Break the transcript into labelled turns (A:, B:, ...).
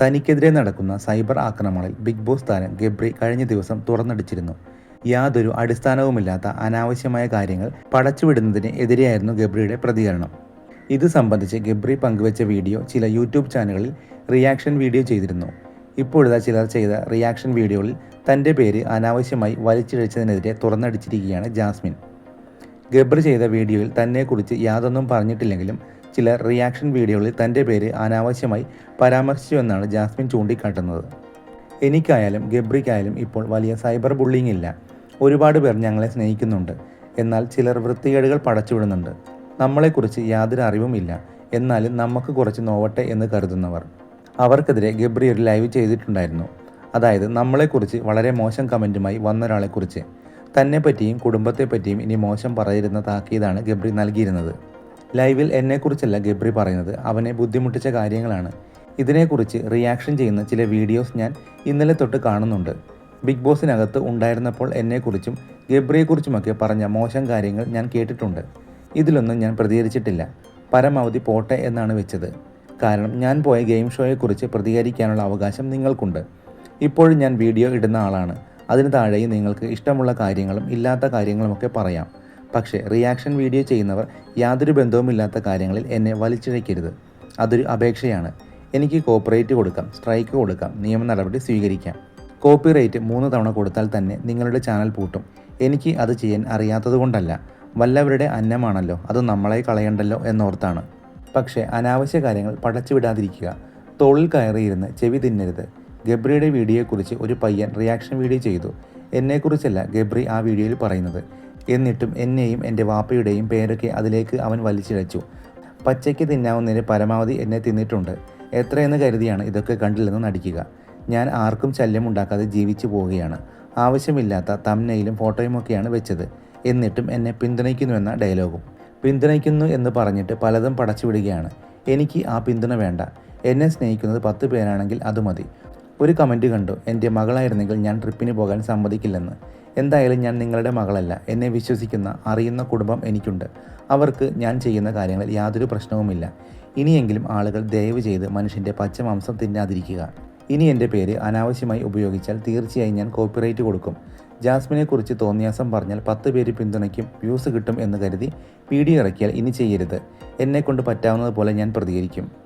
A: തനിക്കെതിരെ നടക്കുന്ന സൈബർ ആക്രമണങ്ങളിൽ ബിഗ് ബോസ് താരം ഗബ്രി കഴിഞ്ഞ ദിവസം തുറന്നടിച്ചിരുന്നു. യാതൊരു അടിസ്ഥാനവുമില്ലാത്ത അനാവശ്യമായ കാര്യങ്ങൾ പടച്ചുവിടുന്നതിന് എതിരെയായിരുന്നു ഗബ്രിയുടെ പ്രതികരണം. ഇത് സംബന്ധിച്ച് ഗബ്രി പങ്കുവച്ച വീഡിയോ ചില യൂട്യൂബ് ചാനലുകളിൽ റിയാക്ഷൻ വീഡിയോ ചെയ്തിരുന്നു. ഇപ്പോഴത്തെ ചിലർ ചെയ്ത റിയാക്ഷൻ വീഡിയോയിൽ തന്റെ പേര് അനാവശ്യമായി വലിച്ചിഴച്ചതിനെതിരെ തുറന്നടിച്ചിരിക്കുകയാണ് ജാസ്മിൻ. ഗബ്രി ചെയ്ത വീഡിയോയിൽ തന്നെക്കുറിച്ച് യാതൊന്നും പറഞ്ഞിട്ടില്ലെങ്കിലും ചില റിയാക്ഷൻ വീഡിയോകളിൽ തന്റെ പേര് അനാവശ്യമായി പരാമർശിച്ചുവെന്നാണ് ജാസ്മിൻ ചൂണ്ടിക്കാട്ടുന്നത്. എനിക്കായാലും ഗബ്രിക്കായാലും ഇപ്പോൾ വലിയ സൈബർ ബുള്ളിങ് ഇല്ല ഒരുപാട് പേർ ഞങ്ങളെ സ്നേഹിക്കുന്നുണ്ട്. എന്നാൽ ചിലർ വൃത്തികേടുകൾ പടച്ചുവിടുന്നുണ്ട്. നമ്മളെക്കുറിച്ച് യാതൊരു അറിവുമില്ല. എന്നാലും നമുക്ക് കുറച്ച് നോവട്ടെ എന്ന് കരുതുന്നവർ. അവർക്കെതിരെ ഗബ്രി ഒരു ലൈവ് ചെയ്തിട്ടുണ്ടായിരുന്നു. അതായത് നമ്മളെക്കുറിച്ച് വളരെ മോശം കമന്റുമായി വന്നൊരാളെക്കുറിച്ച്. തന്നെ പറ്റിയും കുടുംബത്തെ പറ്റിയും ഇനി മോശം പറയരുന്ന താക്കീതാണ് ഗബ്രി നൽകിയിരുന്നത്. ലൈവിൽ എന്നെക്കുറിച്ചല്ല ഗബ്രി പറയുന്നത്. അവനെ ബുദ്ധിമുട്ടിച്ച കാര്യങ്ങളാണ്. ഇതിനെക്കുറിച്ച് റിയാക്ഷൻ ചെയ്യുന്ന ചില വീഡിയോസ് ഞാൻ ഇന്നലെ തൊട്ട് കാണുന്നുണ്ട്. ബിഗ് ബോസിനകത്ത് ഉണ്ടായിരുന്നപ്പോൾ എന്നെക്കുറിച്ചും ഗബ്രിയെക്കുറിച്ചുമൊക്കെ പറഞ്ഞ മോശം കാര്യങ്ങൾ ഞാൻ കേട്ടിട്ടുണ്ട്. ഇതിലൊന്നും ഞാൻ പ്രതികരിച്ചിട്ടില്ല. പരമാവധി പോട്ടെ എന്നാണ് വെച്ചത്. കാരണം ഞാൻ പോയ ഗെയിം ഷോയെക്കുറിച്ച് പ്രതികരിക്കാനുള്ള അവകാശം നിങ്ങൾക്കുണ്ട്. ഇപ്പോഴും ഞാൻ വീഡിയോ ഇടുന്ന ആളാണ്. അതിന് താഴെയും നിങ്ങൾക്ക് ഇഷ്ടമുള്ള കാര്യങ്ങളും ഇല്ലാത്ത കാര്യങ്ങളുമൊക്കെ പറയാം. പക്ഷേ റിയാക്ഷൻ വീഡിയോ ചെയ്യുന്നവർ യാതൊരു ബന്ധവുമില്ലാത്ത കാര്യങ്ങളിൽ എന്നെ വലിച്ചിഴക്കരുത് അതൊരു അപേക്ഷയാണ്. എനിക്ക് കോപ്പറേറ്റ് കൊടുക്കാം സ്ട്രൈക്ക് കൊടുക്കാം നിയമ നടപടി സ്വീകരിക്കാം. കോപ്പിറൈറ്റ് മൂന്ന് തവണ കൊടുത്താൽ തന്നെ നിങ്ങളുടെ ചാനൽ പൂട്ടും. എനിക്ക് അത് ചെയ്യാൻ അറിയാത്തതുകൊണ്ടല്ല. വല്ലവരുടെ അന്നമാണല്ലോ അത് നമ്മളെ കളയണ്ടല്ലോ എന്നോർത്താണ്. പക്ഷേ അനാവശ്യ കാര്യങ്ങൾ പടച്ചുവിടാതിരിക്കുക തോളിൽ കയറിയിരുന്ന് ചെവി തിന്നരുത്. ഗബ്രിയുടെ വീഡിയോയെക്കുറിച്ച് ഒരു പയ്യൻ റിയാക്ഷൻ വീഡിയോ ചെയ്തു. എന്നെക്കുറിച്ചല്ല ഗബ്രി ആ വീഡിയോയിൽ പറയുന്നത്. എന്നിട്ടും എന്നെയും എന്റെ വാപ്പയുടെയും പേരൊക്കെ അതിലേക്ക് അവൻ വലിച്ചിഴച്ചു. പച്ചയ്ക്ക് തിന്നാവുന്നതിന് പരമാവധി എന്നെ തിന്നിട്ടുണ്ട്. എത്രയെന്ന് കരുതിയാണ് ഇതൊക്കെ കണ്ടില്ലെന്ന് നടിക്കുക. ഞാൻ ആർക്കും ശല്യമുണ്ടാക്കാതെ ജീവിച്ചു പോവുകയാണ്. ആവശ്യമില്ലാത്ത തമ്നയിലും ഫോട്ടോയുമൊക്കെയാണ് വെച്ചത്. എന്നിട്ടും എന്നെ പിന്തുണയ്ക്കുന്നുവെന്ന ഡയലോഗും പിന്തുണയ്ക്കുന്നു എന്ന് പറഞ്ഞിട്ട് പലതും പടച്ചുവിടുകയാണ്. എനിക്ക് ആ പിന്തുണ വേണ്ട. എന്നെ സ്നേഹിക്കുന്നത് പത്ത് പേരാണെങ്കിൽ അത് മതി. ഒരു കമന്റ് കണ്ടു. എന്റെ മകളായിരുന്നെങ്കിൽ ഞാൻ ട്രിപ്പിന് പോകാൻ സമ്മതിക്കില്ലെന്ന്. എന്തായാലും ഞാൻ നിങ്ങളുടെ മകളല്ല. എന്നെ വിശ്വസിക്കുന്ന അറിയുന്ന കുടുംബം എനിക്കുണ്ട്. അവർക്ക് ഞാൻ ചെയ്യുന്ന കാര്യങ്ങളിൽ യാതൊരു പ്രശ്നവുമില്ല. ഇനിയെങ്കിലും ആളുകൾ ദയവ് ചെയ്ത് മനുഷ്യന്റെ പച്ചമാംസം തിന്നാതിരിക്കുക. ഇനി എന്റെ പേര് അനാവശ്യമായി ഉപയോഗിച്ചാൽ തീർച്ചയായും ഞാൻ കോപ്പിറൈറ്റ് കൊടുക്കും. ജാസ്മിനെക്കുറിച്ച് തോന്നിയാസം പറഞ്ഞാൽ പത്ത് പേര് പിന്തുണയ്ക്കും വ്യൂസ് കിട്ടും എന്ന് കരുതി വീഡിയോ ഇറക്കിയാൽ ഇനി ചെയ്യരുത്. എന്നെക്കൊണ്ട് പറ്റാവുന്നതുപോലെ ഞാൻ പ്രതികരിക്കും.